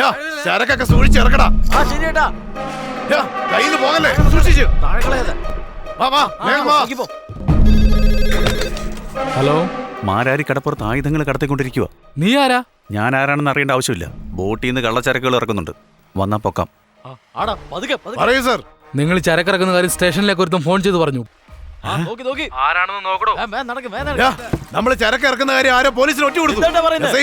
യാ, ചരക്കൊക്കെ സൂക്ഷിച്ചിറക്കടാ കയ്യിൽ നിന്ന് പോകല്ലേ? സൂക്ഷിച്ചു. ഹലോ? മാരാരി കടപ്പുറത്ത് ആയുധങ്ങൾ കടത്തിക്കൊണ്ടിരിക്കുക നീ ആരാ? ഞാൻ ആരാണെന്ന് അറിയേണ്ട ആവശ്യമില്ല. ബോട്ടിൽ നിന്ന് കള്ളച്ചരക്കുകൾ ഇറക്കുന്നുണ്ട്. വന്നാ പൊക്കാം. ആടാ പതുക്കെ പതുക്കെ. പറയൂ സർ. നിങ്ങൾ ചരക്കിറക്കുന്ന കാര്യം സ്റ്റേഷനിലേക്ക് ഒരുത്തും ഫോൺ ചെയ്ത് പറഞ്ഞു. നമ്മൾ ചരക്ക് ഇറക്കുന്ന കാര്യം ആരോ പോലീസിന് ഒറ്റ കൊടുത്തു.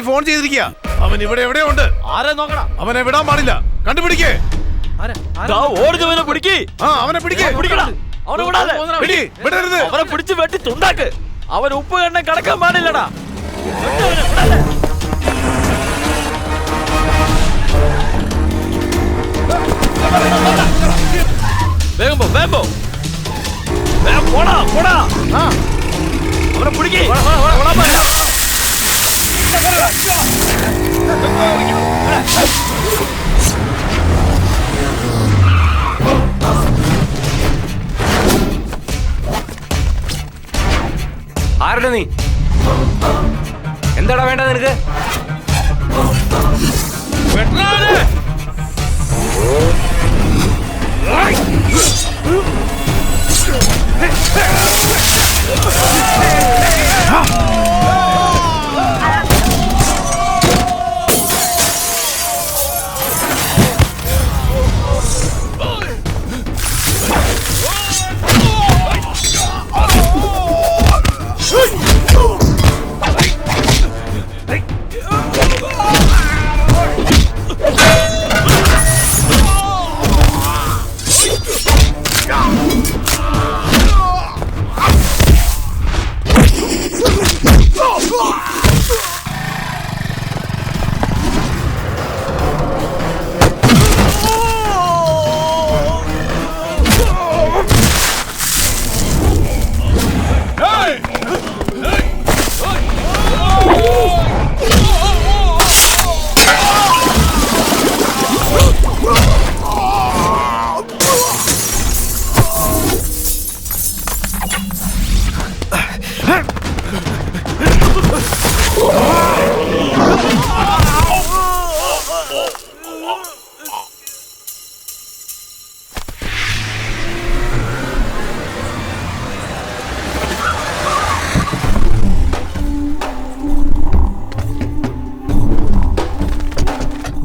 ഫോൺ ചെയ്തിരിക്കുക അവൻ ഇവിടെ എവിടെയോ ഉണ്ട് ആരെ നോക്കടാ? അവനെ വിടാൻ പാടില്ല. കണ്ടുപിടിക്കേ. ദാ ഓടുന്നവനെ പിടിക്ക്. ആ അവനെ പിടിക്കേ. പിടിക്കടാ. അവനെ വിടാതെ. പിടി വിടരുത്. അവനെ പിടിച്ച് വെട്ടി തുണ്ടാക്ക്. അവൻ ഉപ്പ് കണ്ണ കടക്കാൻ പാടില്ലടാ. വിട്ടവനെ, വിടാതെ. വേഗം പോ വേഗം പോ. വേഗം പോടാ പോടാ. ആ. അവനെ പിടിക്ക്. ഓടാൻ പാടില്ല. ആരുടെ നീ? എന്താടാ വേണ്ടത് നിനക്ക്?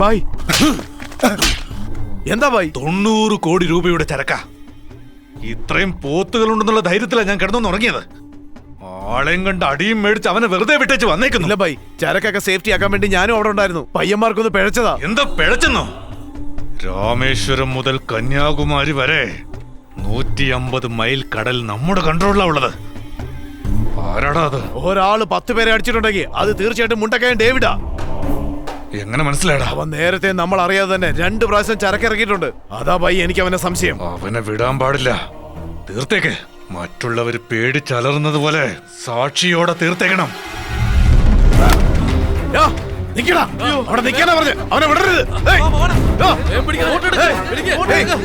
ബായ് എന്താ ബൈ? തൊണ്ണൂറ് കോടി രൂപയുടെ ചരക്ക. ഇത്രയും പോത്തുകളുണ്ടെന്നുള്ള ധൈര്യത്തിലാണ് ഞാൻ കിടന്നു ഉറങ്ങിയത് ആളെയും കണ്ട് അടിയും മേടിച്ച് അവനെ വെറുതെ വിട്ടേച്ച് ഇല്ല ബൈ ചരക്കൊക്കെ സേഫ്റ്റി ആക്കാൻ വേണ്ടി ഞാനും അവിടെ ഉണ്ടായിരുന്നു. പയ്യന്മാർക്കൊന്ന് പിഴച്ചതാ. എന്താ പിഴച്ചെന്നോ? രാമേശ്വരം മുതൽ കന്യാകുമാരി വരെ നൂറ്റി അമ്പത് മൈൽ കടൽ നമ്മുടെ കൺട്രോളിലാ ഉള്ളത്. ആരാടാ അത്? ഒരാൾ പത്ത് പേരെ അടിച്ചിട്ടുണ്ടെങ്കിൽ അത് തീർച്ചയായിട്ടും മുണ്ടക്കയം ഡേവിഡാ. എങ്ങനെ മനസ്സിലായടാ? അവൻ നേരത്തെ നമ്മൾ അറിയാതെ തന്നെ രണ്ട് പ്രാവശ്യം ചരക്കിറക്കിയിട്ടുണ്ട്. അതാ ബായി എനിക്ക് അവനെ സംശയം. അവനെ വിടാൻ പാടില്ല. തീർത്തേക്ക്. മറ്റുള്ളവർ പേടിച്ചലറുന്നത് പോലെ സാക്ഷിയോടെ തീർത്തേക്കണം. അവിടെ നിക്കാനാ പറഞ്ഞു. അവനെ വിടരുത്.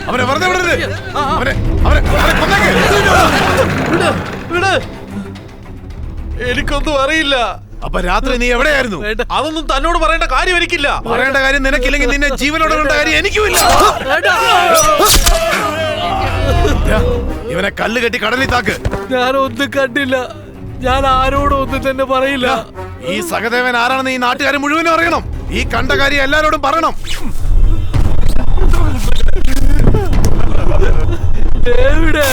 അവനെ വെറുതെ വിടരുത്. അവനെ അവനെ കൊന്നേക്ക്. എനിക്കൊന്നും അറിയില്ല. അപ്പൊ രാത്രി നീ എവിടെയായിരുന്നു? അതൊന്നും തന്നോട് പറയേണ്ട കാര്യം എനിക്കില്ല. പറയേണ്ട കാര്യം നിനക്കില്ലെങ്കിൽ നിന്നെ ജീവനോടെ കാര്യം എനിക്കുമില്ല. ഇവനെ കല്ല് കെട്ടി കടലിൽ താക്ക്. ഞാൻ ഒന്നും കണ്ടില്ല. ഞാൻ ആരോടും ഒന്നും തന്നെ പറയില്ല. ഈ സഹദേവൻ ആരാണെന്ന് ഈ നാട്ടുകാരെ മുഴുവനും അറിയണം. ഈ കണ്ട കാര്യം എല്ലാരോടും പറയണം. എവിടെ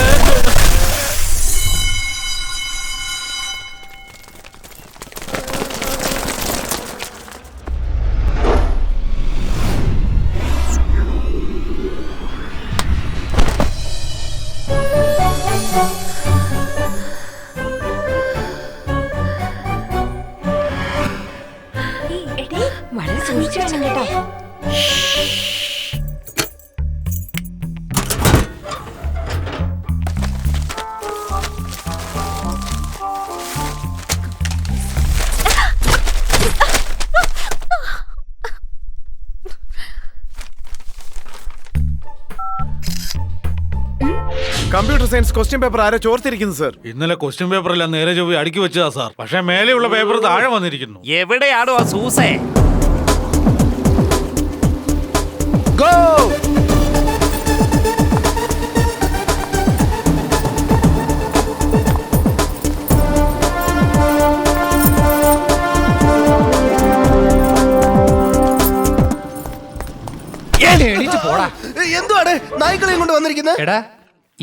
വളരെ സൂക്ഷിച്ചു വേണം കേട്ടോ സയൻസ് ക്വസ്റ്റ്യൻ പേപ്പർ ആരെ ചോർത്തിരിക്കുന്നു സർ ഇന്നലെ ക്വസ്റ്റ്യൻ പേപ്പർ അല്ല നേരെ ചൊവ്വി അടുക്കി വെച്ചതാ സാർ പക്ഷേ മേലെയുള്ള പേപ്പർ താഴെ വന്നിരിക്കുന്നു. എവിടെയാണോ ആ സൂസേ? ഗോ എന്തുവാണ് നായ്ക്കളെയും കൊണ്ട് വന്നിരിക്കുന്നത് എടാ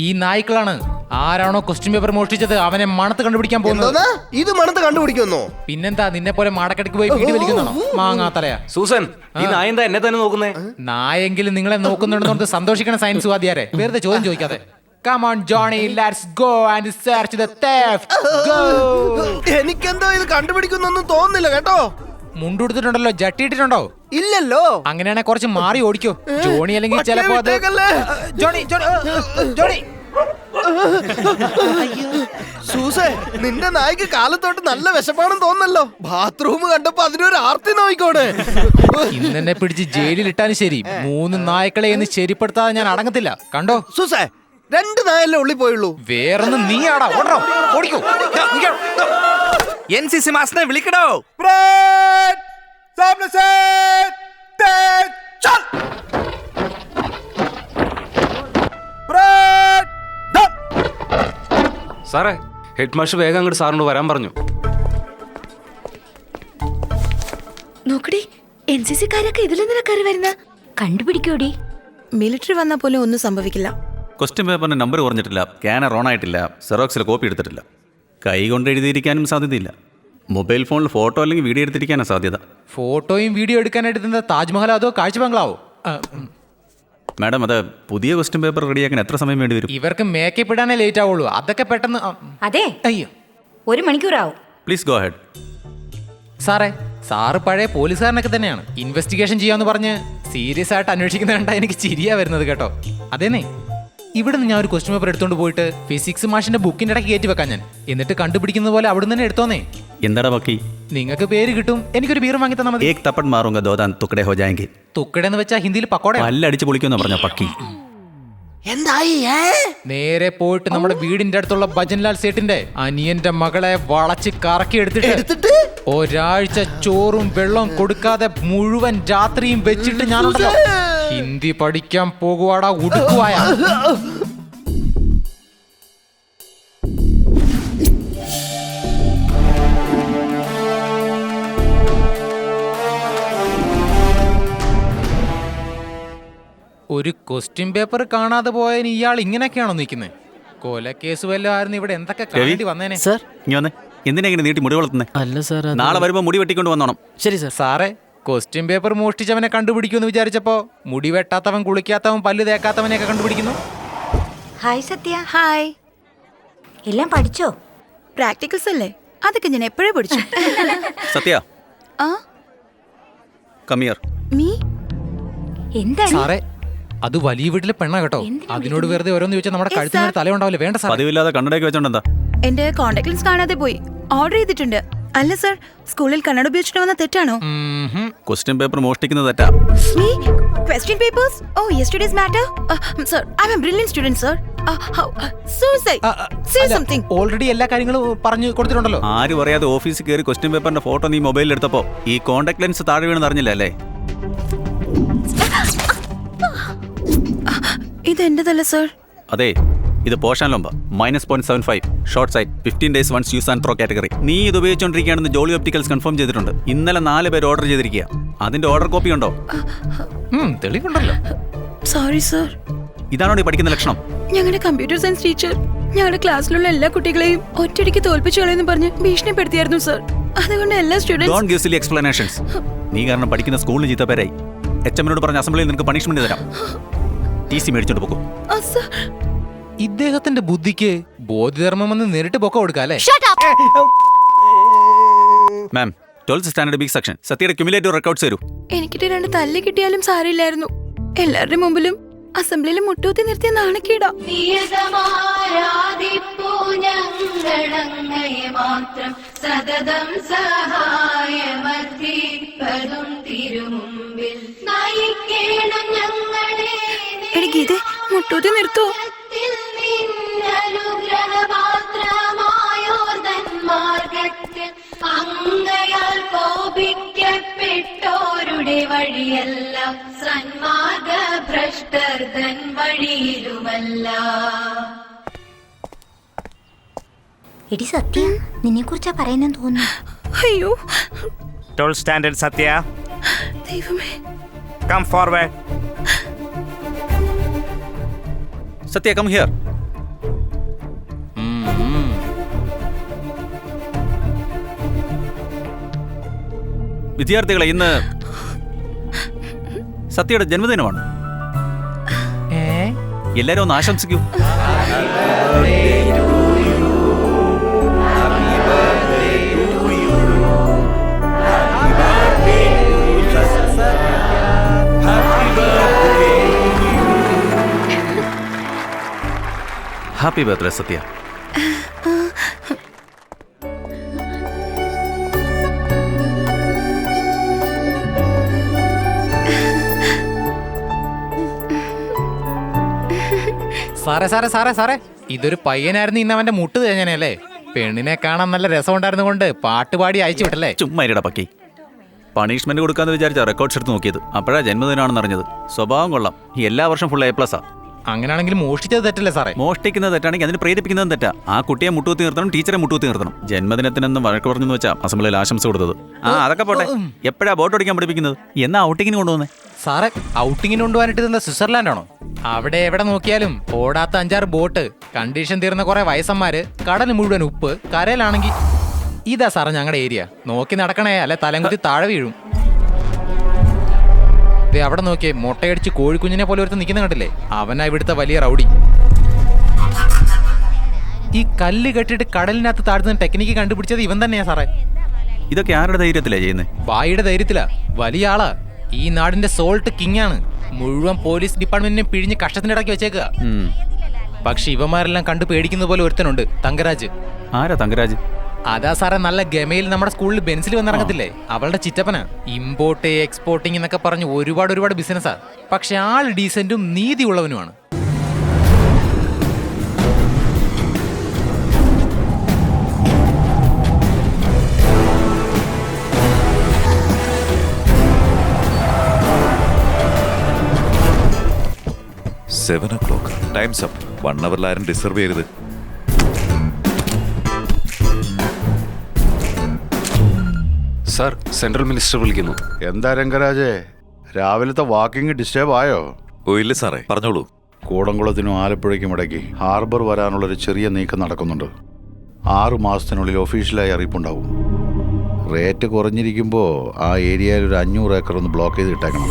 ഈ നായ്ക്കളാണ് ആരാണോ ക്വസ്റ്റ്യൻ പേപ്പർ മോഷ്ടിച്ചത് അവനെ മണത്ത് കണ്ടുപിടിക്കാൻ പോകുന്നത്. എന്തോന്നാ? ഇത് മണത്ത് കണ്ടുപിടിക്കുന്നോ പിന്നെന്താ നിന്നെ പോലെ മാടക്കടക്ക് പോയി വീട് വലിക്കുന്നതാണോ? മാങ്ങാത്തലയാ സൂസൻ ഈ നായ എന്താ എന്നെ തന്നെ നോക്കുന്നേ? നായെങ്കിലും നിങ്ങളെ നോക്കുന്നുണ്ടെന്ന് സന്തോഷിക്കണം സയൻസ് വാദിയാരെ വേറെ ചോദ്യം ചോദിക്കാതെ. Come on, Johnny, let's go and search the theft. Go. എനിക്കെന്തോ ഇത് കണ്ടുപിടിക്കുന്നൊന്നും തോന്നുന്നില്ല കേട്ടോ. മുണ്ടുടുത്തിട്ടുണ്ടല്ലോ ജട്ടിയിട്ടിട്ടുണ്ടോ ഇല്ലല്ലോ. അങ്ങനെയാണെ കുറച്ച് മാറി ഓടിക്കോ. ജോണി അല്ലെങ്കിൽ ചിലപ്പോ അത്? ജോണി ജോണി സൂസേ നിന്റെ നായ്ക്ക് കാലത്തോട്ട് നല്ല വിശപ്പാണെന്ന് തോന്നല്ലോ ബാത്റൂം കണ്ടപ്പോ അതിനൊരു ആർത്തി നോയിക്കോടെ. ഇന്നെ പിടിച്ച് ജയിലിൽ ഇട്ടാലും ശരി മൂന്ന് നായ്ക്കളെ എന്ന് ശരിപ്പെടുത്താതെ ഞാൻ അടങ്ങത്തില്ല. കണ്ടോ? സൂസേ രണ്ട് നായല്ലേ ഉള്ളി പോയുള്ളൂ. വേറൊന്ന് നീ ആടാ ഓടോ ഓടിക്കോ. എൻ സി സി മാസിനെ വിളിക്കടോ. സാറേ ഹെഡ് മാഷ് വേഗം അങ്ങോട്ട് സാറിനോട് വരാൻ പറഞ്ഞു. നോക്കടി എൻ സി സിക്കാരൊക്കെ ഇതിലെന്തിനാ കയറി വരുന്ന? കണ്ടുപിടിക്കോടി. മിലിറ്ററി വന്നാൽ പോലും ഒന്നും സംഭവിക്കില്ല. ക്വസ്റ്റ്യൻ പേപ്പറിന് നമ്പർ കുറഞ്ഞിട്ടില്ല. സ്കാനർ ഓൺ ആയിട്ടില്ല. സെറോക്സിൽ കോപ്പി എടുത്തിട്ടില്ല. കൈ കൊണ്ട് എഴുതിയിരിക്കാനും സാധ്യതയില്ല. മൊബൈൽ ഫോണിൽ ഫോട്ടോ അല്ലെങ്കിൽ വീഡിയോ എടുത്തിരിക്കാനാ സാധ്യത. ഫോട്ടോയും വീഡിയോ എടുക്കാനായിട്ട് എന്താ താജ്മഹൽ അതോ കാഴ്ച ബംഗ്ലാവോ? മാഡം അത് പുതിയ ക്വസ്റ്റ്യൻ പേപ്പർ റെഡിയാക്കാൻ എത്ര സമയം വേണ്ടി വരും? ഇവർക്ക് മേക്കപ്പ് ഇടാനേ ലേറ്റ് ആവുള്ളൂ. അതൊക്കെ പെട്ടെന്ന് ആ, അതെ. അയ്യോ. ഒരു മണിക്കൂറാവും. പ്ലീസ് ഗോ ഹെഡ് സാറേ സാറ് പഴയ പോലീസുകാരനൊക്കെ തന്നെയാണ്. ഇൻവെസ്റ്റിഗേഷൻ ചെയ്യാന്ന് പറഞ്ഞ് സീരിയസ് ആയിട്ട് അന്വേഷിക്കുന്ന കണ്ടാ എനിക്ക് ചിരിയാ വരുന്നത് കേട്ടോ. അതേനെ ഇവിടുന്ന് ഞാൻ ഒരു ക്വസ്റ്റ്യൻ പേപ്പർ എടുത്തുകൊണ്ട് പോയിട്ട് ഫിസിക്സ് മാഷിന്റെ ബുക്കിന്റെ ഇടയ്ക്ക് കയറ്റി വെക്കാൻ ഞാൻ. എന്നിട്ട് കണ്ടുപിടിക്കുന്ന പോലെ അവിടുന്ന് തന്നെ എടുത്തോന്നേ. എന്താടാ ബാക്കി നിങ്ങൾക്ക് പേര് കിട്ടും. എനിക്കൊരു ബീർ വാങ്ങി തന്നാൽ മതി. ഏക് തപ്പൻ മാറുങ്ക ദോദാൻ തുക്കടെ ഹോ ജായെങ്കിൽ തുക്കടെന്ന് വെച്ചാൽ ഹിന്ദിയിൽ പക്കോട പല്ലടിച്ച് പൊളിക്കുമെന്ന് പറഞ്ഞ പക്കി എന്തായി ഏ? നേരെ പോയിട്ട് നമ്മുടെ വീടിന്റെ അടുത്തുള്ള ഭജൻലാൽ സേട്ടിന്റെ അനിയന്റെ മകളെ വളച്ച് കറക്കി എടുത്തിട്ട് എടുത്തിട്ട്? ഒരാഴ്ച ചോറും വെള്ളവും കൊടുക്കാതെ മുഴുവൻ രാത്രിയും വെച്ചിട്ട് ഞാനുണ്ടല്ലോ. ഹിന്ദി പഠിക്കാൻ പോകുവാടാ ഉടുക്കുവായ. ഒരു ക്വസ്റ്റ്യൻ പേപ്പർ കാണാതെ പോയതിന് ഇയാൾ ഇങ്ങനെയൊക്കെയാണോ നിൽക്കുന്നത് കൊലക്കേസ് വല്ലതും ആയിരുന്നു ഇവിടെ. എന്തൊക്കെ കാണേണ്ടി വന്നേനെ? സർ. ഇനി വന്നേ. എന്തിനാ ഇങ്ങനെ നീട്ടി മുടി വളർത്തുന്നത് അല്ല സാർ അത് നാളെ വരുമ്പോൾ മുടി വെട്ടിക്കൊണ്ട് വന്നോണം. ശരി സാർ. സാറേ ക്വസ്റ്റ്യൻ പേപ്പർ മോഷ്ടിച്ചവനെ കണ്ടുപിടിക്കുമെന്ന് വിചാരിച്ചപ്പോ മുടി വെട്ടാത്തവൻ കുളിക്കാത്തവൻ പല്ല് തേക്കാത്തവനെയൊക്കെ കണ്ടുപിടിക്കുന്നു? ഹായ് സത്യ. ഹായ് എല്ലാം പഠിച്ചോ? പ്രാക്ടിക്കൽസ് അല്ലേ? അതൊക്കെ ഞാൻ എപ്പോഴേ പഠിച്ചു? സത്യ. ആ? കമിയർ മീ എന്താണ്? സാറേ അത് വലിയ വീട്ടിലെ പെണ്ണ കേട്ടോ. അതിനോട് വെറുതെ ഓരോന്ന് ചോദിച്ചാൽ നമ്മുടെ കഴുത്തിന് തല ഉണ്ടാവില്ല വേണ്ട സാർ പതിവില്ലാതെ കണ്ണടയൊക്കെ വെച്ചോണ്ടാ എന്റെ കോണ്ടാക്ട് ലെൻസ് കാണാതെ പോയി. ഓർഡർ ചെയ്തിട്ടുണ്ട്. അല്ല സർ സ്കൂളിൽ കണ്ണട ഉപയോഗിച്ചിട്ട് വന്ന തെറ്റാണോ? ക്വസ്റ്റ്യൻ പേപ്പർ മോഷ്ടിക്കുന്നത് തെറ്റാ. Me question papers oh yesterday's matter sir I am a brilliant student sir already എല്ലാ കാര്യങ്ങളും പറഞ്ഞു കൊടുത്തിട്ടുണ്ടല്ലോ. ആരും അറിയാതെ ഓഫീസിൽ കയറി ക്വസ്റ്റ്യൻ പേപ്പറിന്റെ ഫോട്ടോ നീ മൊബൈലിൽ എടുത്തപ്പോ ഈ കോണ്ടാക്ട് ലെൻസ് താഴെ വീണെന്ന് അറിഞ്ഞില്ല അല്ലേ ഇത് എന്റേതല്ല സർ അതെ ഇത് പോഷൻ ലൊമ്പ. Minus point seven five short sight fifteen days once use and throw category നീ ഇത് ഉപയോഗിച്ചുകൊണ്ടിരിക്കുകയാണെന്ന് ജോളി ഒപ്റ്റിക്കൽസ് കൺഫേം ചെയ്തിട്ടുണ്ട്. ഇന്നലെ നാല് പേര് ഓർഡർ ചെയ്തിരിക്കുക. അതിന്റെ ഓർഡർ കോപ്പി ഉണ്ടോ? തെളിവുണ്ടല്ലോ. സോറി സർ ഇതാണോ നീ പഠിക്കുന്ന ലക്ഷണം? ഞങ്ങളുടെ കമ്പ്യൂട്ടർ സയൻസ് ടീച്ചർ ഞങ്ങളുടെ ക്ലാസ്സിലുള്ള എല്ലാ കുട്ടികളെയും ഒറ്റയടിക്ക് തോൽപ്പിച്ചു കളയെന്ന് പറഞ്ഞ് ഭീഷണിപ്പെടുത്തിയായിരുന്നു സർ അതുകൊണ്ട് എല്ലാ സ്റ്റുഡൻസ് എക്സ്പ്ലനേഷൻസ് നീ കാരണം പഠിക്കുന്ന സ്കൂളിന് ചീത്ത പേരായി. എച്ച് എമ്മിനോട് പറഞ്ഞ അസംബ്ലിയിൽ നിനക്ക് പണിഷ്മെന്റ് തരാം. ടി സി മേടിച്ചോണ്ട് പോകും ഇദ്ദേഹത്തിന്റെ ബുദ്ധിക്ക് ബോധധർമ്മം എന്ന് നേരിട്ട് പൊക്ക കൊടുക്കാം അല്ലേ? Ma'am twelfth standard B section സത്യയുടെ cumulative records തരൂ എനിക്കിട്ട് രണ്ട് തല്ല് കിട്ടിയാലും സാരമില്ലായിരുന്നു. എല്ലാവരുടെ മുമ്പിലും അസംബ്ലിയിൽ മുട്ടൂത്തി നിർത്തിയ നാണക്കേടാ. മാത്രം സതതം സഹായമർദ്ദിപ്പതും ഞങ്ങളെ എടി ഗീതെ മുട്ടൂത്തി നിർത്തോ. അങ്ങയാൽ കോപിക്കപ്പെട്ടോരുടെ വഴിയല്ല സന്മാർഗ ഭ്രഷ്ടർ തൻ വഴിയിലുമല്ല. എടി സത്യ നിന്നെ കുറിച്ചാ പറയുന്നെന്ന് തോന്നുന്നു. അയ്യോ. ടോൾ സ്റ്റാൻഡേർഡ് സത്യ. ദൈവമേ. Come forward Sathya come here. വിദ്യാർത്ഥികളെ ഇന്ന് സത്യയുടെ ജന്മദിനമാണ്. എല്ലാരും ഒന്ന് ആശംസിക്കൂ. ഹാപ്പി ബർത്ത്ഡേ സത്യ. സാറേ സാറേ സാറേ സാറേ. ഇതൊരു പയ്യനായിരുന്നു ഇന്ന് അവന്റെ മുട്ട് തേഞ്ഞനല്ലേ പെണ്ണിനെ കാണാൻ നല്ല രസം ഉണ്ടായിരുന്നു കൊണ്ട് പാട്ടുപാടി അയച്ചു വിട്ടല്ലേ? ചുമ്മാ ഇരട പക്കി. പണിഷ്മെന്റ് കൊടുക്കാന്ന് വിചാരിച്ച റെക്കോർഡ്സ് എടുത്ത് നോക്കിയത്. അപ്പോഴാ ജന്മദിനമാണെന്ന് അറിഞ്ഞത്. സ്വഭാവം കൊള്ളാം. എല്ലാ വർഷം ഫുൾ എ പ്ലസ് ആ. അങ്ങനെയാണെങ്കിൽ മോഷ്ടിച്ചത് തെറ്റല്ലേ സാറേ? മോഷ്ടിക്കുന്നത് തെറ്റാണെങ്കിൽ അതിന് പ്രേരിപ്പിക്കുന്നതും തെറ്റാ. ആ കുട്ടിയെ മുട്ടുകുത്തി നിർത്തണം ടീച്ചറെ മുട്ടുകുത്തി നിർത്തണം. ജന്മദിനത്തിനെന്ന് വഴക്ക് പറഞ്ഞെന്ന് വെച്ചാ അസംബ്ലിയിൽ ആശംസ കൊടുത്തത്. ആ അതൊക്കെ പോട്ടെ. എപ്പോഴാ ബോട്ട് ഓടിക്കാൻ പഠിപ്പിക്കുന്നത്? എന്നാ ഔട്ടിങ്ങിന് കൊണ്ടുവന്നേ? സാറേ ഔട്ടിങ്ങിന് കൊണ്ടുപോകാനിട്ട് ഇതെന്താ സ്വിറ്റ്സർലാൻഡ് ആണോ? അവിടെ എവിടെ നോക്കിയാലും ഓടാത്ത അഞ്ചാറ് ബോട്ട് കണ്ടീഷൻ തീർന്ന കുറെ വയസ്സന്മാര് കടൽ മുഴുവൻ ഉപ്പ് കരയിലാണെങ്കിൽ ഇതാ സാറേ ഞങ്ങളുടെ ഏരിയ. നോക്കി നടക്കണേ അല്ലെ തലങ്കുത്തി താഴെ വീഴും. ദേ അവിടെ നോക്കിയേ മുട്ടയടിച്ച് കോഴിക്കുഞ്ഞിനെ പോലെ ഒരുത്ത് നിൽക്കുന്ന കണ്ടില്ലേ? അവനാ ഇവിടുത്തെ വലിയ റൗഡി. ഈ കല്ല് കെട്ടിട്ട് കടലിനകത്ത് താഴ്ത്തുന്ന ടെക്നിക്ക് കണ്ടുപിടിച്ചത് ഇവൻ തന്നെയാ സാറേ. ഇതൊക്കെ ആരുടെ ധൈര്യത്തിലാ ചെയ്യുന്നത് ബായിയുടെ ധൈര്യത്തിലാ. വലിയ ആളാ. ഈ നാടിന്റെ സോൾട്ട് കിങ് ആണ്. മുഴുവൻ പോലീസ് ഡിപ്പാർട്ട്മെന്റിനെ പിഴിഞ്ഞ് കഷ്ടത്തിനിടയ്ക്ക് വെച്ചേക്കുക പക്ഷെ ഇവന്മാരെല്ലാം കണ്ടു പേടിക്കുന്ന പോലെ ഒരുത്തനുണ്ട് തങ്കരാജ്. ആരാ തങ്കരാജ്? അതാ സാറേ നല്ല ഗമയിൽ നമ്മുടെ സ്കൂളിൽ ബെൻസിൽ വന്നിറങ്ങത്തില്ലേ? അവളുടെ ചിറ്റപ്പനാ. ഇമ്പോർട്ട് എക്സ്പോർട്ടിംഗ് എന്നൊക്കെ പറഞ്ഞ് ഒരുപാട് ഒരുപാട് ബിസിനസ്സാ പക്ഷെ ആൾ ഡീസന്റും നീതിയുള്ളവനുമാണ്. Seven o'clock times up one അവറിൽ ആരും ഡിസർവ് ചെയ്യരുത്. സാർ സെൻട്രൽ മിനിസ്റ്റർ വിളിക്കുന്നു. എന്താ രംഗരാജേ? രാവിലത്തെ വാക്കിംഗ് ഡിസ്റ്റേബ് ആയോ? ഓ ഇല്ല സാറേ പറഞ്ഞോളൂ. കൂടംകുളത്തിനും ആലപ്പുഴയ്ക്കും ഇടയ്ക്ക് ഹാർബർ വരാനുള്ളൊരു ചെറിയ നീക്കം നടക്കുന്നുണ്ട്. ആറു മാസത്തിനുള്ളിൽ ഒഫീഷ്യലായി അറിയിപ്പുണ്ടാവും. റേറ്റ് കുറഞ്ഞിരിക്കുമ്പോൾ ആ ഏരിയയിൽ ഒരു അഞ്ഞൂറ് ഏക്കർ ഒന്ന് ബ്ലോക്ക് ചെയ്ത് ഇട്ടേക്കണം.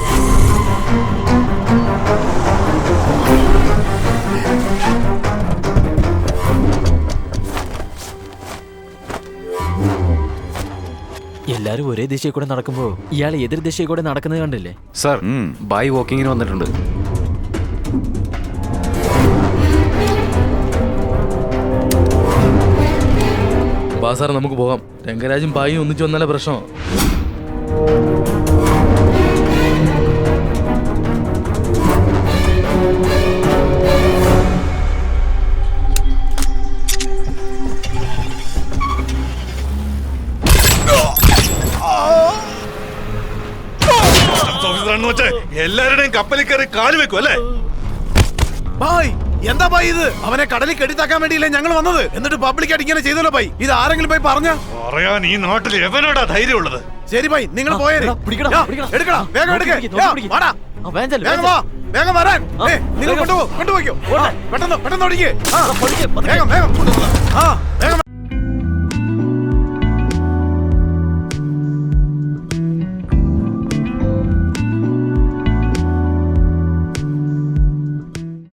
എല്ലാരും ഒരേ ദിശയിൽ കൂടെ നടക്കുമ്പോ ഇയാൾ എതിർ ദിശയിൽ കൂടെ നടക്കുന്നത് കണ്ടില്ലേ? സർ ബൈ ബായ് വാക്കിങ്ങിന് വന്നിട്ടുണ്ട്. ബാ സാർ നമുക്ക് പോകാം. രംഗരാജും ബായും ഒന്നിച്ചു വന്നാലേ പ്രശ്നം. കപ്പലിൽ കയറി കാൽ വെക്കും അല്ലേ? ബായ് എന്താ ബായ് ഇത്? അവനെ കടലിൽ കെട്ടിത്താക്കാൻ വേണ്ടിയില്ലേ ഞങ്ങൾ വന്നത്? എന്നിട്ട് പബ്ലിക്കായിട്ട് ഇങ്ങനെ ചെയ്തല്ലോ ബൈ ഇത് ആരെങ്കിലും പോയി പറഞ്ഞ? പറയാൻ ഈ നാട്ടിൽ എവനോടാ ധൈര്യമുള്ളത്? ശരി ബൈ നിങ്ങൾ പോയേ. എടുക്കടാ വേഗം എടുക്കേ. വേഗം വരാൻ. നിങ്ങൾ കൊണ്ടുപോകും കൊണ്ടുപോ കൊണ്ടുപോയിക്കോ. പെട്ടെന്ന് പെട്ടെന്ന് ഓടിക്കേ. വേഗം വേഗം. ആ.